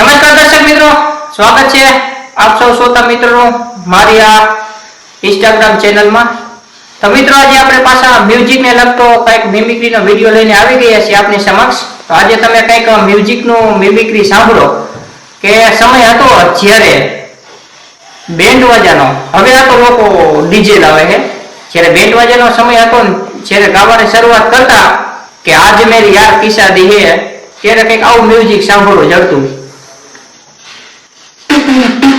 નમસ્કાર દર્શક મિત્રો, સ્વાગત છે આપ સૌ શ્રોતા મિત્રોનું મારી આ ઇન્સ્ટાગ્રામ ચેનલમાં તો મિત્રો, આજે આપણે પાછા મ્યુઝિકને લગતો કંઈક મિમિક્રીનો વીડિયો લઈને આવી ગયા છીએ આપની સમક્ષ. તો આજે તમે કંઈક મ્યુઝિકનું મિમિક્રી સાંભળો કે સમય હતો જ્યારે બેન્ડ વાજાનો. હવે આ તો લોકો ડીજે લાવે છે. જ્યારે બેન્ડ વાજાનો સમય હતો જ્યારે ગાવાની શરૂઆત કરતા કે આજ મેરી યાર કિસ્સા દી હે ત્યારે કંઈક આવું મ્યુઝિક સાંભળવું જડતું.